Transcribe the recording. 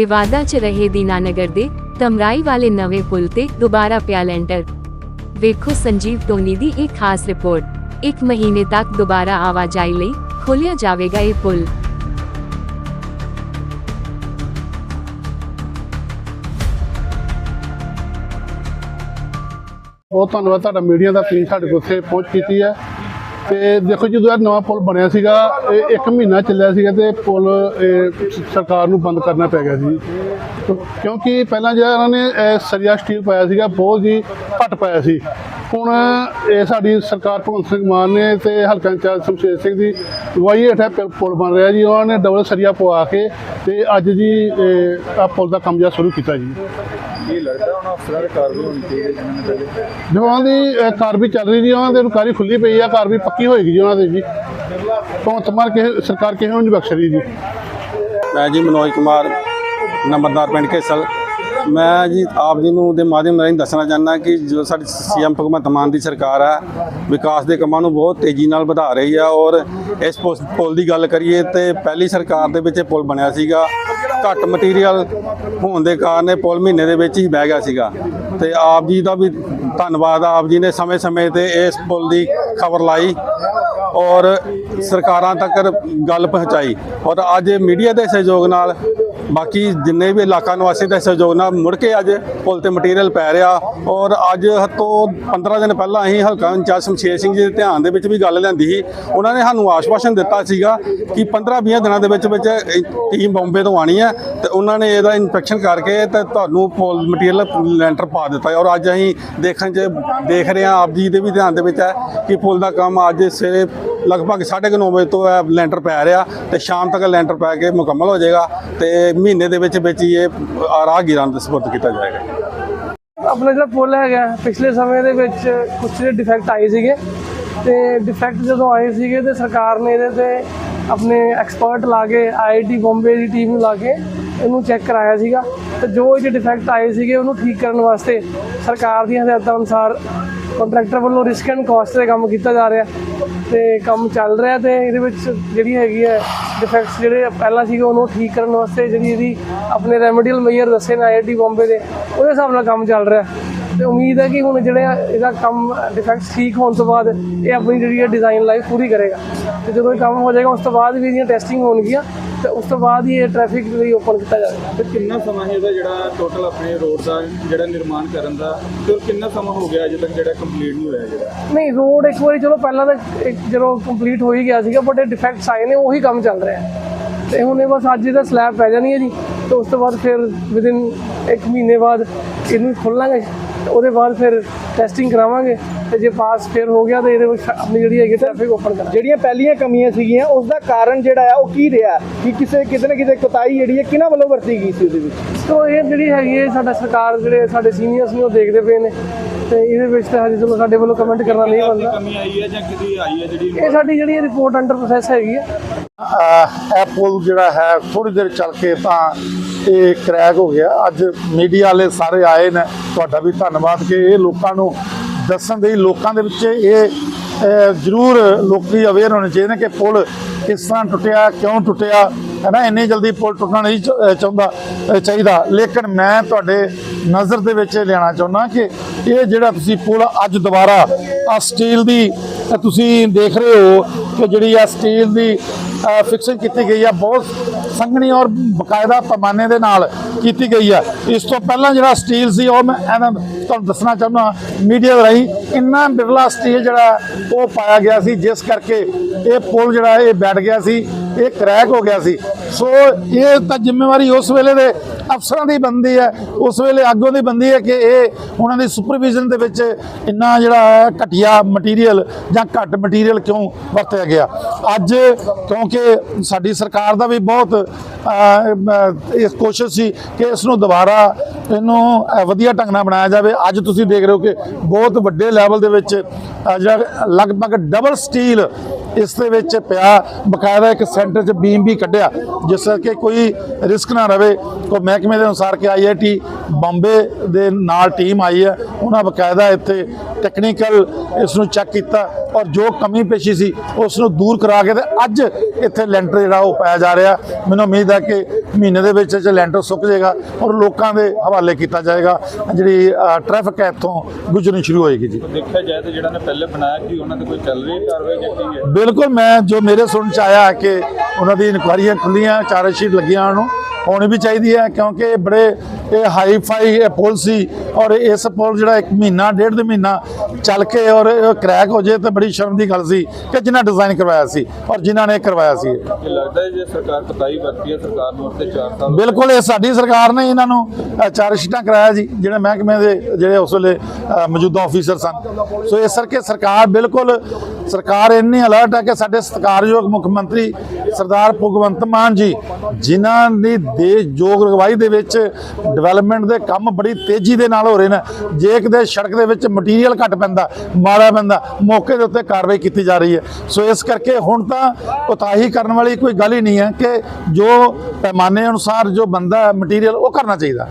ਵਿਵਾਦਾਂ 'ਚ ਰਹੇ ਦੀਨਾਨਗਰ ਦੇ ਤਮਰਾਈ ਵਾਲੇ ਨਵੇਂ ਪੁਲ ਤੇ ਦੁਬਾਰਾ ਪਿਆ ਲੈਂਟਰ। ਵੇਖੋ ਸੰਜੀਵ ਟੋਨੀ ਦੀ ਇੱਕ ਖਾਸ ਰਿਪੋਰਟ। ਇੱਕ ਮਹੀਨੇ ਤੱਕ ਦੁਬਾਰਾ ਆਵਾਜਾਈ ਲਈ ਖੋਲ੍ਹਿਆ ਜਾਵੇਗਾ ਇਹ ਪੁਲ। ਬਹੁਤ ਧੰਨਵਾਦ, ਤੁਹਾਡਾ ਮੀਡੀਆ ਦਾ ਟੀਮ ਸਾਡੇ ਕੋਲ ਉੱਥੇ ਪਹੁੰਚ ਕੀਤੀ ਹੈ। ਤੇ ਦੇਖੋ ਜਦੋਂ ਇਹ ਨਵਾਂ ਪੁਲ ਬਣਿਆ ਸੀਗਾ, ਇਹ ਇੱਕ ਮਹੀਨਾ ਚੱਲਿਆ ਸੀਗਾ ਤੇ ਪੁਲ, ਇਹ ਸਰਕਾਰ ਨੂੰ ਬੰਦ ਕਰਨਾ ਪੈ ਗਿਆ ਸੀ। ਕਿਉਂਕਿ ਪਹਿਲਾਂ ਜਿਹੜਾ ਇਹਨਾਂ ਨੇ, ਇਹ ਸਰੀਆ ਸਟੀਲ ਪਾਇਆ ਸੀਗਾ, ਬਹੁਤ ਹੀ ਘੱਟ ਪਾਇਆ ਸੀ। ਹੁਣ ਇਹ ਸਾਡੀ ਸਰਕਾਰ ਭਗਵੰਤ ਸਿੰਘ ਮਾਨ ਨੇ ਤੇ ਹਲਕਾ ਇੰਚਾਰਜ ਸ਼ਮਸ਼ੇਰ ਸਿੰਘ ਦੀ ਅਗਵਾਈ ਹੇਠ ਇਹ ਪੁਲ- ਬਣ ਰਿਹਾ ਜੀ। ਉਹਨਾਂ ਨੇ ਡਬਲ ਸਰੀਆ ਪਵਾ ਕੇ ਤੇ ਅੱਜ ਜੀ, ਇਹ, ਆਹ ਪੁਲ ਦਾ ਕੰਮ ਜਿਹੜਾ ਸ਼ੁਰੂ ਕੀਤਾ ਜੀ। ਇਹ ਲੱਗਦਾ ਹੁਣ ਅਫਸਰਾਂ ਦੇ ਕਾਰਜ ਹੋਣੀ ਚਾਹੀਦੀ ਹੈ ਜਿਨ੍ਹਾਂ ਨੇ ਪਹਿਲੇ ਜੋ ਉਹਨਾਂ ਦੀ ਅਹ, ਕਾਰ ਵੀ ਚੱਲ ਰਹੀ ਜੀ ਉਹਨਾਂ ਦੇ ਰੁਕਾਰੀ ਖੁੱਲੀ ਪਈ ਆ ਕਾਰ ਵੀ ਪੱਕੀ ਹੋਏਗੀ ਜੀ ਉਹਨਾਂ ਦੇ ਜੀ। ਭਗਵੰਤ ਮਾਨ ਕਿਸੇ ਸਰਕਾਰ ਕਿਸੇ ਨੂੰ ਨਹੀਂ ਬਖਸ਼ ਰਹੀ ਜੀ। ਮੈਂ ਜੀ ਮਨੋਜ ਕੁਮਾਰ ਨੰਬਰਦਾਰ ਪਿੰਡ ਕੇਸਲ। ਮੈਂ ਜੀ ਆਪ ਜੀ ਨੂੰ ਦੇ ਮਾਧਿਅਮ ਰਾਹੀਂ ਦੱਸਣਾ ਚਾਹੁੰਦਾ ਕਿ ਜੋ ਸਾਡੀ ਸੀਐਮ ਭਗਵੰਤ ਮਾਨ ਦੀ ਸਰਕਾਰ ਹੈ ਵਿਕਾਸ ਦੇ ਕੰਮਾਂ ਨੂੰ ਬਹੁਤ ਤੇਜ਼ੀ ਨਾਲ ਵਧਾ ਰਹੀ ਆ ਔਰ ਇਸ ਪੁਸ- ਪੁਲ ਦੀ ਗੱਲ ਕਰੀਏ ਤੇ ਪਹਿਲੀ ਸਰਕਾਰ ਦੇ ਵਿੱਚ ਇਹ ਪੁਲ ਬਣਿਆ ਸੀਗਾ। ਘੱਟ ਮਟੀਰੀਅਲ ਹੋਣ ਦੇ ਕਾਰਨ ਇਹ ਪੁਲ ਮਹੀਨੇ ਦੇ ਵਿੱਚ ਹੀ ਬਹਿ ਗਿਆ ਸੀਗਾ। ਤੇ ਆਪ ਜੀ ਦਾ ਵੀ ਧੰਨਵਾਦ ਆਪ ਜੀ ਨੇ ਸਮੇਂ-ਸਮੇਂ ਤੇ ਇਸ ਪੁਲ ਦੀ ਖਬਰ ਲਾਈ ਔਰ ਸਰਕਾਰਾਂ ਤੱਕ ਗੱਲ ਪਹੁੰਚਾਈ। ਔਰ ਅੱਜ ਮੀਡੀਆ ਦੇ ਸਹਿਯੋਗ ਨਾਲ ਬਾਕੀ ਜਿੰਨੇ ਵੀ ਇਲਾਕਾ ਨਿਵਾਸੀ ਦੇ ਸਹਿਯੋਗ ਨਾਲ ਮੁੜ ਕੇ ਅੱਜ ਪੁਲ ਤੇ ਮਟੀਰੀਅਲ ਪੈ ਰਿਹਾ ਔਰ ਅੱਜ ਤੋਂ 15 ਦਿਨ ਪਹਿਲਾਂ ਅਸੀਂ ਹਲਕਾ ਇੰਚਾਰਜ ਸ਼ਮਸ਼ੇਰ ਸਿੰਘ ਜੀ ਦੇ ਧਿਆਨ ਦੇ ਵਿੱਚ ਵੀ ਗੱਲ ਲਿਆਂਦੀ ਸੀ। ਉਹਨਾਂ ਨੇ ਸਾਨੂੰ ਆਸ਼ਵਾਸਨ ਦਿੱਤਾ ਸੀਗਾ ਕਿ 15-20 ਦਿਨਾਂ ਦੇ ਵਿੱਚ ਵਿੱਚ ਟੀਮ ਬੰਬੇ ਤੋਂ ਆਣੀ ਹੈ ਤੇ ਉਹਨਾਂ ਨੇ ਇਹਦਾ ਇਨਸਪੈਕਸ਼ਨ ਕਰਕੇ ਤੇ ਤੁਹਾਨੂੰ ਪੁਲ ਮਟੀਰੀਅਲ ਲੈਂਟਰ ਪਾ ਦਿੱਤਾ ਔਰ ਅੱਜ ਅਸੀਂ ਦੇਖਣ 'ਚ ਦੇਖ ਰਹੇ ਹਾਂ, ਆਪ ਜੀ ਦੇ ਵੀ ਧਿਆਨ ਦੇ ਵਿੱਚ ਹੈ ਕਿ ਪੁਲ ਦਾ ਕੰਮ ਅੱਜ ਸਵੇਰੇ ਲਗਭਗ 9:30 ਵਜੇ ਤੋਂ ਇਹ ਲੈਂਟਰ ਪੈ ਰਿਹਾ ਤੇ ਸ਼ਾਮ ਤੱਕ ਲੈਂਟਰ ਪੈ ਕੇ ਮੁਕੰਮਲ ਹੋ ਜਾਏਗਾ ਤੇ ਮਹੀਨੇ ਦੇ ਵਿੱਚ ਵਿੱਚ ਹੀ ਇਹ ਰਾਹਗੀਰਾਂ ਦੇ ਸਪੁਰਦ ਕੀਤਾ ਜਾਏਗਾ। ਆਪਣਾ ਜਿਹੜਾ ਪੁੱਲ ਹੈਗਾ, ਪਿਛਲੇ ਸਮੇਂ ਦੇ ਵਿੱਚ ਕੁਝ ਡਿਫੈਕਟ ਆਏ ਸੀਗੇ ਤੇ ਡਿਫੈਕਟ ਜਦੋਂ ਆਏ ਸੀਗੇ ਤੇ ਸਰਕਾਰ ਨੇ ਇਹਦੇ ਤੇ ਆਪਣੇ ਐਕਸਪਰਟ ਲਾ ਕੇ ਆਈਆਈਟੀ ਬੰਬੇ ਦੀ ਟੀਮ ਨੂੰ ਲਾ ਕੇ ਇਹਨੂੰ ਚੈੱਕ ਕਰਾਇਆ ਸੀਗਾ ਤੇ ਜੋ ਇਹ ਡਿਫੈਕਟ ਆਏ ਸੀਗੇ ਉਹਨੂੰ ਠੀਕ ਕਰਨ ਵਾਸਤੇ ਸਰਕਾਰ ਦੀਆਂ ਹਦਾਇਤਾਂ ਅਨੁਸਾਰ ਕੰਟਰੈਕਟਰ ਵੱਲੋਂ ਰਿਸਕ ਐਂਡ ਕਾਸਟ ਤੇ ਕੰਮ ਕੀਤਾ ਜਾ ਰਿਹਾ ਤੇ ਕੰਮ ਚੱਲ ਰਿਹਾ ਤੇ ਇਹਦੇ ਵਿੱਚ ਜਿਹੜੀ ਹੈਗੀ ਹੈ ਡਿਫੈਕਟਸ ਜਿਹੜੇ ਪਹਿਲਾਂ ਸੀਗੇ ਉਹਨੂੰ ਠੀਕ ਕਰਨ ਵਾਸਤੇ ਜਿਹੜੀ ਇਹਦੀ ਆਪਣੇ ਰੈਮਡੀਅਲ ਮੇਜਰ ਦੱਸੇ ਨੇ ਆਈਆਈਟੀ ਬੰਬੇ ਦੇ, ਉਹਦੇ ਹਿਸਾਬ ਨਾਲ ਕੰਮ ਚੱਲ ਰਿਹਾ। ਤੇ ਉਮੀਦ ਹੈ ਕਿ ਹੁਣ ਜਿਹੜੇ ਇਹਦਾ ਕੰਮ ਡਿਫੈਕਟਸ ਠੀਕ ਹੋਣ ਤੋਂ ਬਾਅਦ ਇਹ ਆਪਣੀ ਜਿਹੜੀ ਹੈ ਡਿਜ਼ਾਈਨ ਲਾਈਫ ਪੂਰੀ ਕਰੇਗਾ। ਤੇ ਜਦੋਂ ਇਹ ਕੰਮ ਹੋ ਜਾਏਗਾ, ਉਸ ਤੋਂ ਬਾਅਦ ਵੀ ਇਹਦੀਆਂ ਟੈਸਟਿੰਗ ਹੋਣਗੀਆਂ। ਤੇ ਉਸ ਤੋਂ ਬਾਅਦ ਹੀ ਇਹ ਟ੍ਰੈਫਿਕ ਲਈ ਓਪਨ ਕੀਤਾ ਜਾਵੇਗਾ ਤੇ ਕਿੰਨਾ ਸਮਾਂ ਹੈ ਇਹਦਾ ਜਿਹੜਾ ਟੋਟਲ ਆਪਣੇ ਰੋਡ ਦਾ ਜਿਹੜਾ ਨਿਰਮਾਣ ਕਰਨ ਦਾ? ਤੇ ਕਿੰਨਾ ਸਮਾਂ ਹੋ ਗਿਆ ਅਜੇ ਤੱਕ ਜਿਹੜਾ ਕੰਪਲੀਟ ਨਹੀਂ ਹੋਇਆ ਜਿਹੜਾ? ਨਹੀਂ ਰੋਡ ਇੱਕ ਵਾਰੀ ਚਲੋ ਪਹਿਲਾਂ ਤਾਂ ਜਦੋਂ ਕੰਪਲੀਟ ਹੋ ਹੀ ਗਿਆ ਸੀਗਾ ਬਟ ਇਹ ਡਿਫੈਕਟਸ ਆਏ ਨੇ ਉਹੀ ਕੰਮ ਚੱਲ ਰਿਹਾ। ਹੈ ਤੇ ਹੁਣ ਇਹ ਬਸ ਅੱਜ ਇਹਦਾ ਸਲੈਬ ਪੈ ਜਾਣੀ ਹੈ ਜੀ। ਤੇ ਉਸ ਤੋਂ ਬਾਅਦ ਫਿਰ ਵਿਦਿਨ ਇੱਕ ਮਹੀਨੇ ਬਾਅਦ ਇਹਨੂੰ ਖੋਲਾਂਗੇ। ਉਹਦੇ ਬਾਅਦ ਫਿਰ ਟੈਸਟਿੰਗ ਕਰਾਵਾਂਗੇ। ਤੇ ਜੇ ਪਾਸ ਫਿਰ ਹੋ ਗਿਆ ਤੇ ਇਹਦੇ ਵਿੱਚ ਆਪਣੀ ਜਿਹੜੀ ਹੈਗੀ ਟ੍ਰੈਫਿਕ ਓਪਨ ਕਰਾਂਗੇ। ਜਿਹੜੀਆਂ ਪਹਿਲੀਆਂ ਕਮੀਆਂ ਸੀਗੀਆਂ ਉਸ ਦਾ ਕਾਰਨ ਜਿਹੜਾ ਆ ਉਹ ਕੀ ਰਿਹਾ? ਕਿ ਕਿਸੇ ਕਿਤੇ ਨਾ ਕਿਤੇ ਕੋਤਾਹੀ ਜਿਹੜੀ ਹੈ ਕਿਹਨਾਂ ਵੱਲੋਂ ਵਰਤੀ ਗਈ ਸੀ ਉਹਦੇ ਵਿੱਚ? ਸੋ ਇਹ ਜਿਹੜੀ ਹੈਗੀ ਹੈ ਸਾਡਾ ਸਰਕਾਰ ਜਿਹੜੇ ਸਾਡੇ ਸੀਨੀਅਰਸ ਨੇ ਉਹ ਦੇਖਦੇ ਪਏ ਨੇ। ਤੇ ਇਹਦੇ ਵਿੱਚ ਤਾਂ ਹਜੇ ਚਲੋ ਸਾਡੇ ਵੱਲੋਂ ਕਮੈਂਟ ਕਰਨਾ ਨਹੀਂ ਬਣਦਾ। ਕਮੀ ਆਈ ਹੈ ਜਾਂ ਕਿਤੇ ਆਈ ਹੈ ਜਿਹੜੀ ਇਹ ਸਾਡੀ ਜਿਹੜੀ ਰਿਪੋਰਟ ਅੰਡਰ ਪ੍ਰੋਸੈਸ ਹੈਗੀ ਹੈ। ਇਹ ਪੁਲ ਜਿਹੜਾ ਹੈ ਥੋੜੀ ਦੇਰ ਚੱਲ ਕੇ ਤਾਂ ਇਹ ਕ੍ਰੈਕ ਹੋ ਗਿਆ। ਅੱਜ ਮੀਡੀਆ ਵਾਲੇ ਸਾਰੇ ਆਏ ਨੇ। ਤੁਹਾਡਾ ਵੀ ਧੰਨਵਾਦ ਕਿ ਇਹ ਲੋਕਾਂ ਨੂੰ ਦੱਸਣ ਦੇ ਲੋਕਾਂ ਦੇ ਵਿੱਚ ਇਹ ਜ਼ਰੂਰ ਲੋਕੀ ਅਵੇਅਰ ਹੋਣੇ ਚਾਹੀਦੇ ਨੇ ਕਿ ਪੁਲ ਕਿਸ ਤਰ੍ਹਾਂ ਟੁੱਟਿਆ, ਕਿਉਂ ਟੁੱਟਿਆ ਹੈ ਨਾ ਇੰਨੀ ਜਲਦੀ ਪੁਲ ਟੁੱਟਣਾ ਨਹੀਂ ਚਾਹੁੰਦਾ ਚਾਹੀਦਾ। ਲੇਕਿਨ ਮੈਂ ਤੁਹਾਡੇ ਨਜ਼ਰ ਦੇ ਵਿੱਚ ਇਹ ਲਿਆਉਣਾ ਚਾਹੁੰਦਾ ਕਿ ਇਹ ਜਿਹੜਾ ਤੁਸੀਂ ਪੁਲ ਅੱਜ ਦੁਬਾਰਾ ਆ ਸਟੀਲ ਦੀ ਤੁਸੀਂ ਦੇਖ ਰਹੇ ਹੋ ਕਿ ਜਿਹੜੀ ਆ ਸਟੀਲ ਦੀ ਫਿਕਸਿੰਗ ਕੀਤੀ ਗਈ ਆ, ਬਹੁਤ ਸੰਘਣੀ ਔਰ ਬਕਾਇਦਾ ਪੈਮਾਨੇ ਦੇ ਨਾਲ ਕੀਤੀ ਗਈ ਆ। ਇਸ ਤੋਂ ਪਹਿਲਾਂ ਜਿਹੜਾ ਸਟੀਲ ਸੀ, ਉਹ ਮੈਂ ਇਹਨਾਂ ਤੁਹਾਨੂੰ ਦੱਸਣਾ ਚਾਹੁੰਦਾ ਮੀਡੀਆ ਦੇ ਰਾਹੀਂ ਇੰਨਾ ਬਿਰਲਾ ਸਟੀਲ ਜਿਹੜਾ ਉਹ ਪਾਇਆ ਗਿਆ ਸੀ, ਜਿਸ ਕਰਕੇ ਇਹ ਪੁਲ ਜਿਹੜਾ ਇਹ ਬੈਠ ਗਿਆ ਸੀ, ਇਹ ਕਰੈਕ ਹੋ ਗਿਆ ਸੀ। ਸੋ ਇਹ ਤਾਂ ਜ਼ਿੰਮੇਵਾਰੀ ਉਸ ਵੇਲੇ ਦੇ ਅਫਸਰਾਂ ਦੀ ਬੰਦੀ ਹੈ ਉਸ ਵੇਲੇ ਆਗੂ ਦੀ ਬੰਦੀ ਹੈ ਕਿ ਇਹ ਉਹਨਾਂ ਦੀ ਸੁਪਰਵਿਜ਼ਨ ਦੇ ਵਿੱਚ ਇੰਨਾ ਜਿਹੜਾ ਹੈ ਘਟੀਆ ਮਟੀਰੀਅਲ ਜਾਂ ਘੱਟ ਮਟੀਰੀਅਲ ਕਿਉਂ ਵਰਤਿਆ ਗਿਆ। ਅੱਜ ਕਿਉਂਕਿ ਸਾਡੀ ਸਰਕਾਰ ਦਾ ਵੀ ਬਹੁਤ ਅਹ, ਕੋਸ਼ਿਸ਼ ਸੀ ਕਿ ਇਸ ਨੂੰ ਦੁਬਾਰਾ ਇਹਨੂੰ ਵਧੀਆ ਢੰਗ ਨਾਲ ਬਣਾਇਆ ਜਾਵੇ। ਅੱਜ ਤੁਸੀਂ ਦੇਖ ਰਹੇ ਹੋ ਕਿ ਬਹੁਤ ਵੱਡੇ ਲੈਵਲ ਦੇ ਵਿੱਚ ਜਿਹੜਾ ਲਗਭਗ ਡਬਲ ਸਟੀਲ ਇਸ ਦੇ ਵਿੱਚ ਪਿਆ, ਬਕਾਇਦਾ ਇੱਕ ਸੈਂਟਰ 'ਚ ਬੀਮ ਵੀ ਕੱਢਿਆ, ਜਿਸ ਕਰਕੇ ਕੋਈ ਰਿਸਕ ਨਾ ਰਵੇ। ਕੋ ਮਹਿਕਮੇ ਦੇ ਅਨੁਸਾਰ ਕਿ ਆਈਆਈਟੀ ਬੰਬੇ ਦੇ ਨਾਲ ਟੀਮ ਆਈ ਹੈ, ਉਹਨਾਂ ਬਕਾਇਦਾ ਇੱਥੇ ਟੈਕਨੀਕਲ ਇਸ ਨੂੰ ਚੈੱਕ ਕੀਤਾ ਔਰ ਜੋ ਕਮੀ ਪੇਸ਼ੀ ਸੀ, ਉਸ ਨੂੰ ਦੂਰ ਕਰਾ ਕੇ ਤੇ ਅੱਜ ਇੱਥੇ ਲੈਂਟਰ ਜਿਹੜਾ ਉਹ ਪਾਇਆ ਜਾ ਰਿਹਾ। ਮੈਨੂੰ ਉਮੀਦ ਹੈ ਕਿ ਮਹੀਨੇ ਦੇ ਵਿੱਚ ਇਹ ਲੈਂਟਰ ਸੁੱਕ ਜਾਏਗਾ ਔਰ ਲੋਕਾਂ ਦੇ ਹਵਾਲੇ ਕੀਤਾ ਜਾਏਗਾ। ਜਿਹੜੀ ਟ੍ਰੈਫਿਕ ਹੈ ਇੱਥੋਂ ਗੁਜ਼ਰਨੀ ਸ਼ੁਰੂ ਹੋਏਗੀ ਜੀ। ਦੇਖਿਆ ਜਾਏ ਤਾਂ ਜਿਹੜਾ ਨੇ ਪਹਿਲੇ ਬਣਾਇਆ ਕਿ ਉਹਨਾਂ ਤੇ ਕੋਈ ਚੱਲ ਰਹੀ ਕਾਰਵਾਈ ਜਾਂ ਹੈ? ਬਿਲਕੁਲ ਮੈਂ ਜੋ ਮੇਰੇ ਸੁਣਨ ਚ ਆਇਆ ਹੈ ਕਿ ਉਹਨਾਂ ਦੀ ਇਨਕੁਆਰੀਆਂ ਖੁੱਲੀਆਂ ਚਾਰਜਸ਼ੀਟ ਲੱਗੀਆਂ ਉਹਨੂੰ ਹੋਣੀ ਵੀ ਚਾਹੀਦੀ ਹੈ ਕਿਉਂਕਿ ਇਹ ਬੜੇ ਇਹ ਹਾਈ ਫਾਈ ਇਹ ਪੁਲ ਸੀ ਔਰ ਇਸ ਪੁਲ ਜਿਹੜਾ ਇੱਕ ਮਹੀਨਾ ਡੇਢ ਦੇ ਮਹੀਨਾ ਚੱਲ ਕੇ ਔਰ ਕ੍ਰੈਕ ਹੋ ਜੇ ਤਾਂ ਬੜੀ ਸ਼ਰਮ ਦੀ ਗੱਲ ਸੀ ਕਿ ਜਿਨ੍ਹਾਂ ਡਿਜ਼ਾਈਨ ਕਰਵਾਇਆ ਸੀ ਔਰ ਜਿਨ੍ਹਾਂ ਨੇ ਕਰਵਾਇਆ ਸੀ। ਲੱਗਦਾ ਹੈ ਜੇ ਸਰਕਾਰ ਕਤਾਈ ਵਰਤੀ ਹੈ ਸਰਕਾਰ ਨੂੰ ਉੱਤੇ 4 ਸਾਲ ਬਿਲਕੁਲ ਇਹ ਸਾਡੀ ਸਰਕਾਰ ਨੇ ਇਹਨਾਂ ਨੂੰ ਚਾਰ ਸ਼ੀਟਾਂ ਕਰਾਇਆ ਜੀ ਜਿਹੜੇ ਮਹਿਕਮੇ ਦੇ ਜਿਹੜੇ ਉਸ ਵੇਲੇ ਮੌਜੂਦਾ ਆਫੀਸਰ ਸਨ। ਸੋ ਇਸ ਕਰਕੇ ਸਰਕਾਰ ਬਿਲਕੁਲ ਸਰਕਾਰ ਇੰਨੀ ਅਲਰਟ ਹੈ ਕਿ ਸਾਡੇ ਸਤਿਕਾਰਯੋਗ ਮੁੱਖ ਮੰਤਰੀ ਸਰਦਾਰ ਭਗਵੰਤ ਮਾਨ ਜੀ ਜਿਨ੍ਹਾਂ ਦੀ ਦੇਸ਼ ਯੋਗ ਅਗਵਾਈ ਦੇ ਵਿੱਚ ਡਿਵੈਲਪਮੈਂਟ ਦੇ ਕੰਮ ਬੜੀ ਤੇਜ਼ੀ ਦੇ ਨਾਲ ਹੋ ਰਹੇ ਨੇ। ਜੇ ਕਿਤੇ ਸੜਕ ਦੇ ਵਿੱਚ ਮਟੀਰੀਅਲ ਘੱਟ ਪੈਂਦਾ, ਮਾੜਾ ਪੈਂਦਾ, ਮੌਕੇ ਦੇ ਉੱਤੇ ਕਾਰਵਾਈ ਕੀਤੀ ਜਾ ਰਹੀ ਹੈ। ਸੋ ਇਸ ਕਰਕੇ ਹੁਣ ਤਾਂ ਉਤਾਹੀ ਕਰਨ ਵਾਲੀ ਕੋਈ ਗੱਲ ਹੀ ਨਹੀਂ ਹੈ ਕਿ ਜੋ ਪੈਮਾਨੇ ਅਨੁਸਾਰ ਜੋ ਬੰਦਾ ਮਟੀਰੀਅਲ ਉਹ ਕਰਨਾ ਚਾਹੀਦਾ।